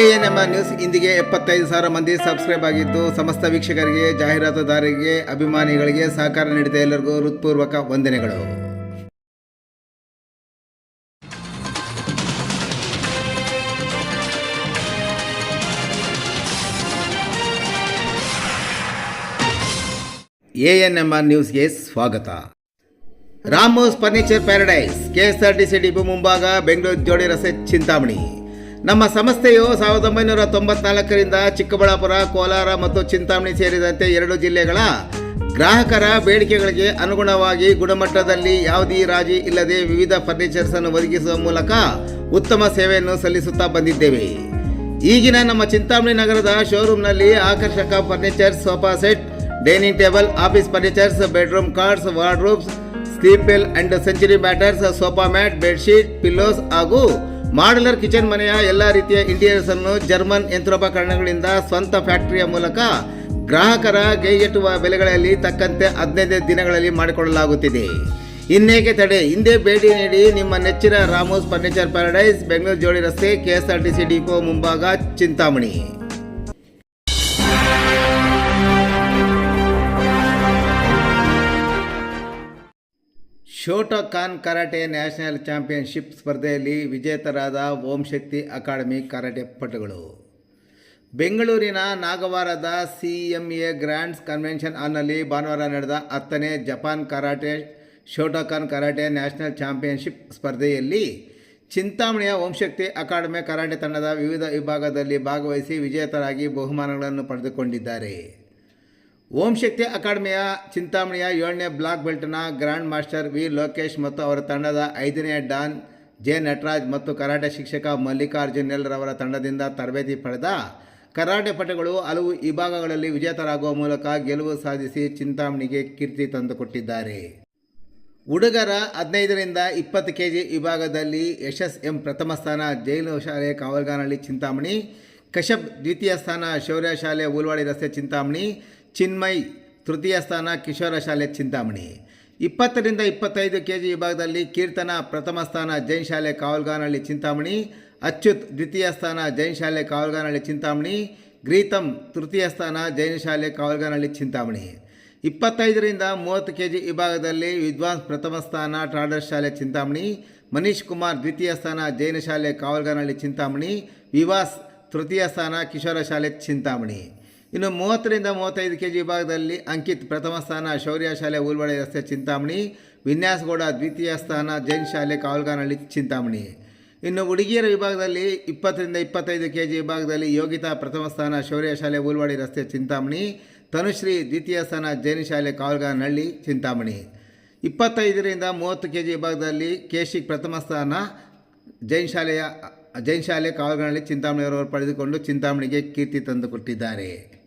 A N M news ಇಂದಿಗೆ ಎಪ್ಪತ್ತೈದು ಸಾವಿರ ಮಂದಿ ಸಬ್ಸ್ಕ್ರೈಬ್ ಆಗಿದ್ದು, ಸಮಸ್ತ ವೀಕ್ಷಕರಿಗೆ ಜಾಹೀರಾತುದಾರರಿಗೆ ಅಭಿಮಾನಿಗಳಿಗೆ ಸಹಕಾರ ನೀಡಿದ ಎಲ್ಲರಿಗೂ ಹೃತ್ಪೂರ್ವಕ ವಂದನೆಗಳು. ಎ ಎನ್ ಎಂ ಆರ್ ನ್ಯೂಸ್ಗೆ ಸ್ವಾಗತ. Ramos furniture paradise, KSRTC depot ಮುಂಭಾಗ, ಬೆಂಗಳೂರು ಜೋಡಿ ರಸ್ತೆ ಚಿಂತಾಮಣಿ. ನಮ್ಮ ಸಂಸ್ಥೆಯು ಸಾವಿರದ ಒಂಬೈನೂರ ತೊಂಬತ್ನಾಲ್ಕರಿಂದ ಚಿಕ್ಕಬಳ್ಳಾಪುರ, ಕೋಲಾರ ಮತ್ತು ಚಿಂತಾಮಣಿ ಸೇರಿದಂತೆ ಎರಡು ಜಿಲ್ಲೆಗಳ ಗ್ರಾಹಕರ ಬೇಡಿಕೆಗಳಿಗೆ ಅನುಗುಣವಾಗಿ ಗುಣಮಟ್ಟದಲ್ಲಿ ಯಾವುದೇ ರಾಜಿ ಇಲ್ಲದೆ ವಿವಿಧ ಫರ್ನಿಚರ್ಸ್ ಅನ್ನು ಒದಗಿಸುವ ಮೂಲಕ ಉತ್ತಮ ಸೇವೆಯನ್ನು ಸಲ್ಲಿಸುತ್ತಾ ಬಂದಿದ್ದೇವೆ. ಈಗಿನ ನಮ್ಮ ಚಿಂತಾಮಣಿ ನಗರದ ಶೋರೂಮ್ನಲ್ಲಿ ಆಕರ್ಷಕ furnitures sofa set dining table office furnitures bedroom cots wardrobes Sleepwell and Century mattress sofa mat bedsheet pillows ಹಾಗೂ ಮಾಡ್ಯುಲರ್ ಕಿಚನ್ ಮನೆಯ ಎಲ್ಲ ರೀತಿಯ ಇಂಟೀರಿಯರ್ಸ್ ಅನ್ನು ಜರ್ಮನ್ ಯಂತ್ರೋಪಕರಣಗಳಿಂದ ಸ್ವಂತ ಫ್ಯಾಕ್ಟರಿಯ ಮೂಲಕ ಗ್ರಾಹಕರ ಕೈಗೆಟುವ ಬೆಲೆಗಳಲ್ಲಿ ತಕ್ಕಂತೆ ಹದಿನೈದು ದಿನಗಳಲ್ಲಿ ಮಾಡಿಕೊಳ್ಳಲಾಗುತ್ತಿದೆ. ಇನ್ನೇಕೆ ತಡೆ? ಹಿಂದೆ ಭೇಟಿ ನೀಡಿ ನಿಮ್ಮ ನೆಚ್ಚಿನ ರಾಮೋಸ್ ಫರ್ನಿಚರ್ ಪ್ಯಾರಡೈಸ್, ಬೆಂಗಳೂರು ಜೋಡಿ ರಸ್ತೆ, ಕೆಎಸ್ಆರ್ಟಿಸಿ ಡಿಪೋ, ಮುಂಭಾಗ, Chintamani. Shotokan karate national championship ಸ್ಪರ್ಧೆಯಲ್ಲಿ ವಿಜೇತರಾದ ಓಂ ಶಕ್ತಿ ಅಕಾಡೆಮಿ ಕರಾಟೆ ಪಟುಗಳು. ಬೆಂಗಳೂರಿನ ನಾಗವಾರದ C M A grands convention ಹಾಲ್ನಲ್ಲಿ ಭಾನುವಾರ ನಡೆದ ಹತ್ತನೇ Japan karate Shotokan karate national championship ಸ್ಪರ್ಧೆಯಲ್ಲಿ ಚಿಂತಾಮಣಿಯ ಓಂಶಕ್ತಿ ಅಕಾಡೆಮಿ ಕರಾಟೆ ತಂಡದ ವಿವಿಧ ವಿಭಾಗದಲ್ಲಿ ಭಾಗವಹಿಸಿ ವಿಜೇತರಾಗಿ ಬಹುಮಾನಗಳನ್ನು ಪಡೆದುಕೊಂಡಿದ್ದಾರೆ. ಓಂ ಶಕ್ತಿ ಅಕಾಡೆಮಿಯ ಚಿಂತಾಮಣಿಯ ಏಳನೇ ಬ್ಲಾಕ್ ಬೆಲ್ಟ್ನ ಗ್ರ್ಯಾಂಡ್ ಮಾಸ್ಟರ್ ವಿ. ಲೋಕೇಶ್ ಮತ್ತು ಅವರ ತಂಡದ ಐದನೇ ಡಾನ್ ಜೆ. ನಟರಾಜ್ ಮತ್ತು ಕರಾಟೆ ಶಿಕ್ಷಕ ಮಲ್ಲಿಕಾರ್ಜುನ್ ಎಲ್ರವರ ತಂಡದಿಂದ ತರಬೇತಿ ಪಡೆದ ಕರಾಟೆ ಪಟುಗಳು ಹಲವು ವಿಭಾಗಗಳಲ್ಲಿ ವಿಜೇತರಾಗುವ ಮೂಲಕ ಗೆಲುವು ಸಾಧಿಸಿ ಚಿಂತಾಮಣಿಗೆ ಕೀರ್ತಿ ತಂದುಕೊಟ್ಟಿದ್ದಾರೆ. ಹುಡುಗರ ಹದಿನೈದರಿಂದ ಇಪ್ಪತ್ತು ಕೆ ಜಿ ವಿಭಾಗದಲ್ಲಿ ಯಶಸ್ ಎಂ ಪ್ರಥಮ ಸ್ಥಾನ, ಜೈಲು ಶಾಲೆ ಕಾವಲ್ಗಾನಹಳ್ಳಿ ಚಿಂತಾಮಣಿ ಕಶ್ಯಪ್ ದ್ವಿತೀಯ ಸ್ಥಾನ, ಶೌರ್ಯ ಶಾಲೆ ಉಲ್ವಾಡಿ ರಸ್ತೆ ಚಿಂತಾಮಣಿ ಚಿನ್ಮಯ್ ತೃತೀಯ ಸ್ಥಾನ ಕಿಶೋರ ಶಾಲೆ ಚಿಂತಾಮಣಿ. ಇಪ್ಪತ್ತರಿಂದ ಇಪ್ಪತ್ತೈದು ಕೆ ಜಿ ವಿಭಾಗದಲ್ಲಿ ಕೀರ್ತನ ಪ್ರಥಮ ಸ್ಥಾನ ಜೈನ್ ಶಾಲೆ ಕಾವಲ್ಗಾನಹಳ್ಳಿ ಚಿಂತಾಮಣಿ, ಅಚ್ಯುತ್ ದ್ವಿತೀಯ ಸ್ಥಾನ ಜೈನ್ ಶಾಲೆ ಕಾವಲ್ಗಾನಹಳ್ಳಿ ಚಿಂತಾಮಣಿ ಗ್ರೀತಮ್ ತೃತೀಯ ಸ್ಥಾನ ಜೈನ ಶಾಲೆ ಕಾವಲ್ಗಾನಹಳ್ಳಿ ಚಿಂತಾಮಣಿ. ಇಪ್ಪತ್ತೈದರಿಂದ ಮೂವತ್ತು ಕೆ ಜಿ ವಿಭಾಗದಲ್ಲಿ ವಿದ್ವಾಂಸ್ ಪ್ರಥಮ ಸ್ಥಾನ ಟ್ರಾಡರ್ ಶಾಲೆ ಚಿಂತಾಮಣಿ, ಮನೀಶ್ ಕುಮಾರ್ ದ್ವಿತೀಯ ಸ್ಥಾನ ಜೈನ ಶಾಲೆ ಕಾವಲ್ಗಾನಹಳ್ಳಿ ಚಿಂತಾಮಣಿ, ವಿವಾಸ್ ತೃತೀಯ ಸ್ಥಾನ ಕಿಶೋರ ಶಾಲೆ ಚಿಂತಾಮಣಿ. ಇನ್ನು ಮೂವತ್ತರಿಂದ ಮೂವತ್ತೈದು ಕೆ ಜಿ ವಿಭಾಗದಲ್ಲಿ ಅಂಕಿತ್ ಪ್ರಥಮ ಸ್ಥಾನ, ಶೌರ್ಯ ಶಾಲೆ ಉಲ್ವಳೆ ರಸ್ತೆ, ಚಿಂತಾಮಣಿ. ವಿನ್ಯಾಸಗೌಡ ದ್ವಿತೀಯ ಸ್ಥಾನ, ಜೈನ್ ಶಾಲೆ, ಕಾವಲ್ಗಾನಹಳ್ಳಿ, ಚಿಂತಾಮಣಿ. ಇನ್ನು ಹುಡುಗಿಯರ ವಿಭಾಗದಲ್ಲಿ ಇಪ್ಪತ್ತರಿಂದ ಇಪ್ಪತ್ತೈದು ಕೆ ಜಿ ವಿಭಾಗದಲ್ಲಿ ಯೋಗಿತಾ ಪ್ರಥಮ ಸ್ಥಾನ, ಶೌರ್ಯ ಶಾಲೆ ಉಲ್ವಾಡಿ ರಸ್ತೆ, ಚಿಂತಾಮಣಿ. ತನುಶ್ರೀ ದ್ವಿತೀಯ ಸ್ಥಾನ, ಜೈನ್ ಶಾಲೆ, ಕಾವಲ್ಗಾನಹಳ್ಳಿ, ಚಿಂತಾಮಣಿ. ಇಪ್ಪತ್ತೈದರಿಂದ ಮೂವತ್ತು ಕೆ ಜಿ ವಿಭಾಗದಲ್ಲಿ ಕೇಶಿಕ್ ಪ್ರಥಮ ಸ್ಥಾನ, ಜೈನ್ ಶಾಲೆಯ, ಜೈನ್ ಶಾಲೆ, ಕಾವಲ್ಗಾನಹಳ್ಳಿ ಚಿಂತಾಮಣಿಯವರವರು ಪಡೆದುಕೊಂಡು ಚಿಂತಾಮಣಿಗೆ ಕೀರ್ತಿ ತಂದುಕೊಟ್ಟಿದ್ದಾರೆ.